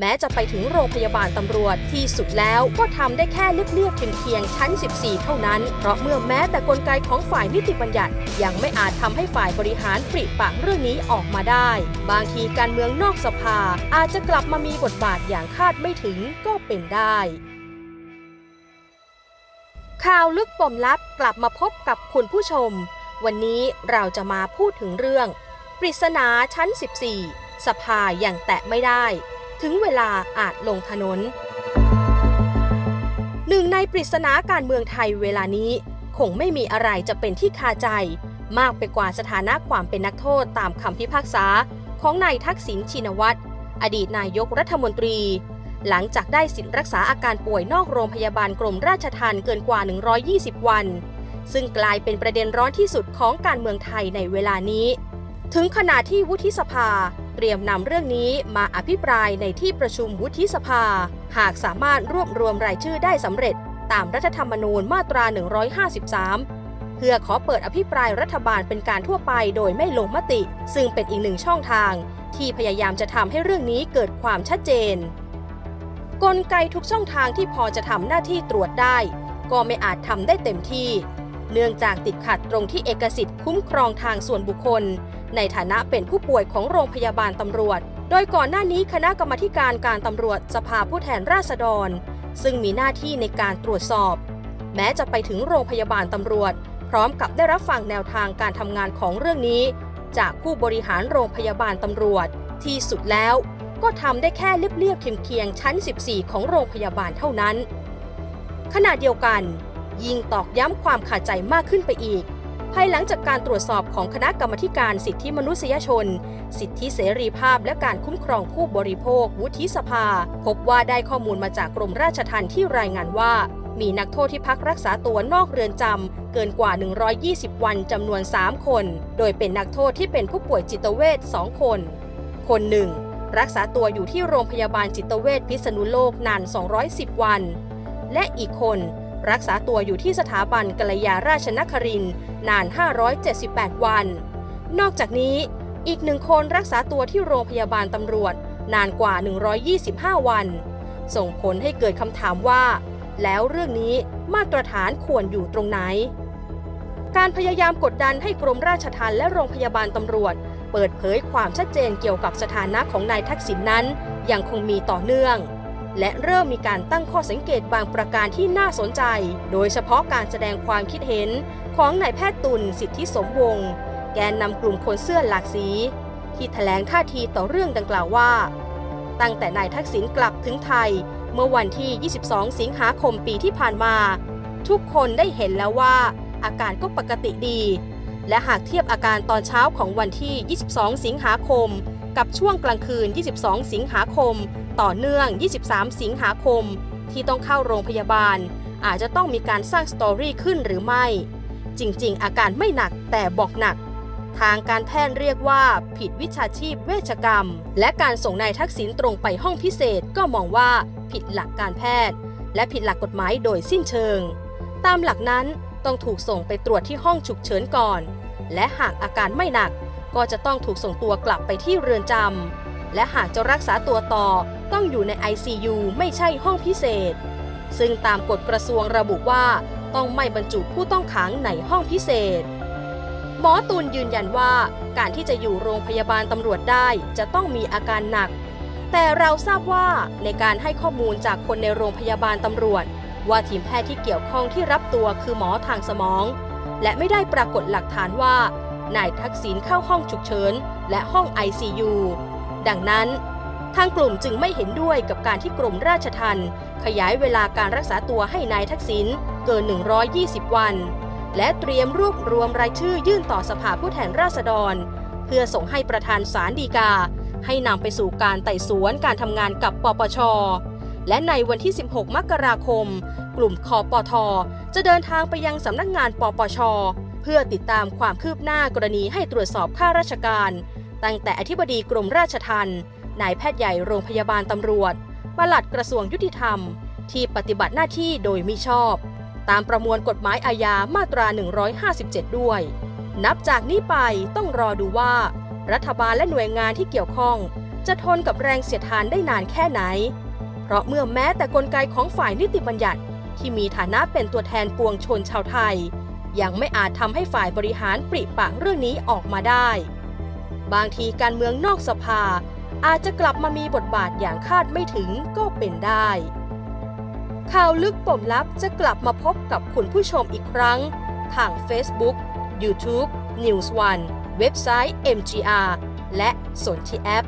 แม้จะไปถึงโรงพยาบาลตำรวจที่สุดแล้วก็ทำได้แค่เรียบๆเพียงๆชั้น 14 เท่านั้น เพราะเมื่อแม้แต่กลไกของฝ่ายนิติบัญญัติ ยังไม่อาจทำให้ฝ่ายบริหารปริปากเรื่องนี้ออกมาได้ บางทีการเมืองนอกสภา อาจจะกลับมามีบทบาทอย่างคาดไม่ถึงก็เป็นได้ข่าวลึกปมลับกลับมาพบกับคุณผู้ชม วันนี้เราจะมาพูดถึงเรื่อง ปริศนาชั้น 14 สภาอย่างแตะไม่ได้ ถึงเวลาอาจลงถนน หนึ่งในปริศนาการเมืองไทยเวลานี้ คงไม่มีอะไรจะเป็นที่คาใจ มากไปกว่าสถานะความเป็นนักโทษตามคำพิพากษาของนายทักษิณชินวัตรอดีตนายกรัฐมนตรี หลังจากได้สิทธิ์รักษาอาการป่วยนอกโรงพยาบาลกรมราชทัณฑ์เกินกว่า 120 วัน ซึ่งกลายเป็นประเด็นร้อนที่สุดของการเมืองไทยในเวลานี้ ถึงขณะที่วุฒิสภา เตรียมนำเรื่องนี้มาอภิปรายในที่ประชุมวุฒิสภา หากสามารถรวบรวมรายชื่อได้สำเร็จ ตามรัฐธรรมนูญมาตรา 153 เพื่อขอเปิดอภิปรายรัฐบาลเป็นการทั่วไปโดยไม่ลงมติ ซึ่งเป็นอีกหนึ่งช่องทาง ที่พยายามจะทำให้เรื่องนี้เกิดความชัดเจน กลไกทุกช่องทางที่พอจะทำหน้าที่ตรวจได้ ก็ไม่อาจทำได้เต็มที่เนื่องจากติดขัดตรงที่เอกสิทธิ์คุ้มครองทางส่วนบุคคล ในฐานะเป็นผู้ป่วยของโรงพยาบาลตำรวจ โดยก่อนหน้านี้คณะกรรมการการตำรวจสภาผู้แทนราษฎร ซึ่งมีหน้าที่ในการตรวจสอบ แม้จะไปถึงโรงพยาบาลตำรวจ พร้อมกับได้รับฟังแนวทางการทำงานของเรื่องนี้ จากผู้บริหารโรงพยาบาลตำรวจ ที่สุดแล้ว ก็ทำได้แค่เรียบๆเคียงๆชั้น 14 ของโรงพยาบาลเท่านั้นขณะเดียวกัน ยิ่งตอกย้ำความขาดใจมากขึ้นไปอีก ภายหลังจากการตรวจสอบของคณะกรรมการสิทธิมนุษยชน สิทธิเสรีภาพและการคุ้มครองผู้บริโภค วุฒิสภา พบว่าได้ข้อมูลมาจากกรมราชทัณฑ์ที่รายงานว่า มีนักโทษที่พักรักษาตัวนอกเรือนจำเกินกว่า 120 วันจำนวน 3 คน โดยเป็นนักโทษที่เป็นผู้ป่วยจิตเวช2คน คนหนึ่งรักษาตัวอยู่ที่โรงพยาบาลจิตเวชพิษณุโลกนาน 210 วัน และอีกคน รักษาตัวอยู่ที่สถาบันกัลยาราชนครินนาน 578 วัน นอกจากนี้ อีกหนึ่งคนรักษาตัวที่โรงพยาบาลตำรวจนานกว่า 125 วัน ส่งผลให้เกิดคำถามว่า แล้วเรื่องนี้มาตรฐานควรอยู่ตรงไหน การพยายามกดดันให้กรมราชทัณฑ์และโรงพยาบาลตำรวจ เปิดเผยความชัดเจนเกี่ยวกับสถานะของนายทักษิณนนั้น ยังคงมีต่อเนื่อง และเริ่มมีการตั้งข้อสังเกตบางประการที่น่าสนใจ โดยเฉพาะการแสดงความคิดเห็นของนายแพทย์ตุลสิทธิสมวงศ์แกนนำกลุ่มคนเสื้อหลากสี ที่แถลงท่าทีต่อเรื่องดังกล่าวว่า ตั้งแต่นายทักษิณกลับถึงไทย เมื่อวันที่ 22 สิงหาคมปีที่ผ่านมา ทุกคนได้เห็นแล้วว่า อาการก็ปกติดี และหากเทียบอาการตอนเช้าของวันที่ 22 สิงหาคม กับช่วงกลางคืน 22 สิงหาคม ต่อเนื่อง 23 สิงหาคม ที่ต้องเข้าโรงพยาบาล อาจจะต้องมีการสร้างสตอรี่ขึ้นหรือไม่ จริง ๆ อาการไม่หนักแต่บอกหนัก ทางการแพทย์เรียกว่า ผิดวิชาชีพเวชกรรม และการส่งนายทักษิณตรงไปห้องพิเศษก็มองว่าผิดหลักการแพทย์ และผิดหลักกฎหมายโดยสิ้นเชิง ตามหลักนั้นต้องถูกส่งไปตรวจที่ห้องฉุกเฉินก่อน และหากอาการไม่หนัก ก็จะต้องถูกส่งตัวกลับไปที่เรือนจำและหากจะรักษาตัวต่อต้องอยู่ใน ICU ไม่ใช่ห้องพิเศษ ซึ่งตามกฎกระทรวงระบุว่า ต้องไม่บรรจุผู้ต้องขังในห้องพิเศษ หมอตูนยืนยันว่าการที่จะอยู่โรงพยาบาลตำรวจได้จะต้องมีอาการหนัก แต่เราทราบว่าในการให้ข้อมูลจากคนในโรงพยาบาลตำรวจ ว่าทีมแพทย์ที่เกี่ยวข้องที่รับตัวคือหมอทางสมอง และไม่ได้ปรากฏหลักฐานว่า นายทักษิณเข้าห้องฉุกเฉิน และห้อง ICU ดังนั้น ทางกลุ่มจึงไม่เห็นด้วยกับการที่กรมราชทัณฑ์ขยายเวลาการรักษาตัวให้นายทักษิณเกิน 120 วัน และเตรียมรวบรวมรายชื่อยื่นต่อสภาผู้แทนราษฎร เพื่อส่งให้ประธานศาลฎีกา ให้นำไปสู่การไต่สวนการทำงานกับปปชและในวันที่ 16 มกราคม กลุ่มคอปท จะเดินทางไปยังสำนักงานปปช เพื่อติดตามความคืบหน้ากรณีให้ตรวจสอบข้าราชการ ตั้งแต่อธิบดีกรมราชทัณฑ์นายแพทย์ใหญ่โรงพยาบาลตำรวจปลัดกระทรวงยุติธรรม ที่ปฏิบัติหน้าที่โดยมิชอบ ตามประมวลกฎหมายอาญามาตรา 157 ด้วย นับจากนี้ไปต้องรอดูว่า รัฐบาลและหน่วยงานที่เกี่ยวข้อง จะทนกับแรงเสียดทานได้นานแค่ไหน เพราะเมื่อแม้แต่กลไกของฝ่ายนิติบัญญัติ ที่มีฐานะเป็นตัวแทนปวงชนชาวไทย ยังไม่อาจทำให้ฝ่ายบริหารปริปากเรื่องนี้ออกมาได้ บางทีการเมืองนอกสภา อาจจะกลับมามีบทบาทอย่างคาดไม่ถึงก็เป็นได้ ข่าวลึกปมลับจะกลับมาพบกับคุณผู้ชมอีกครั้ง ทาง Facebook YouTube News One เว็บไซต์ MGR และสนที่แอป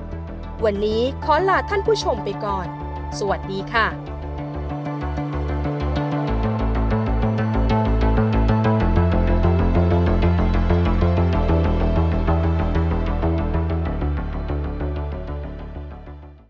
วันนี้ขอลาท่านผู้ชมไปก่อน สวัสดีค่ะ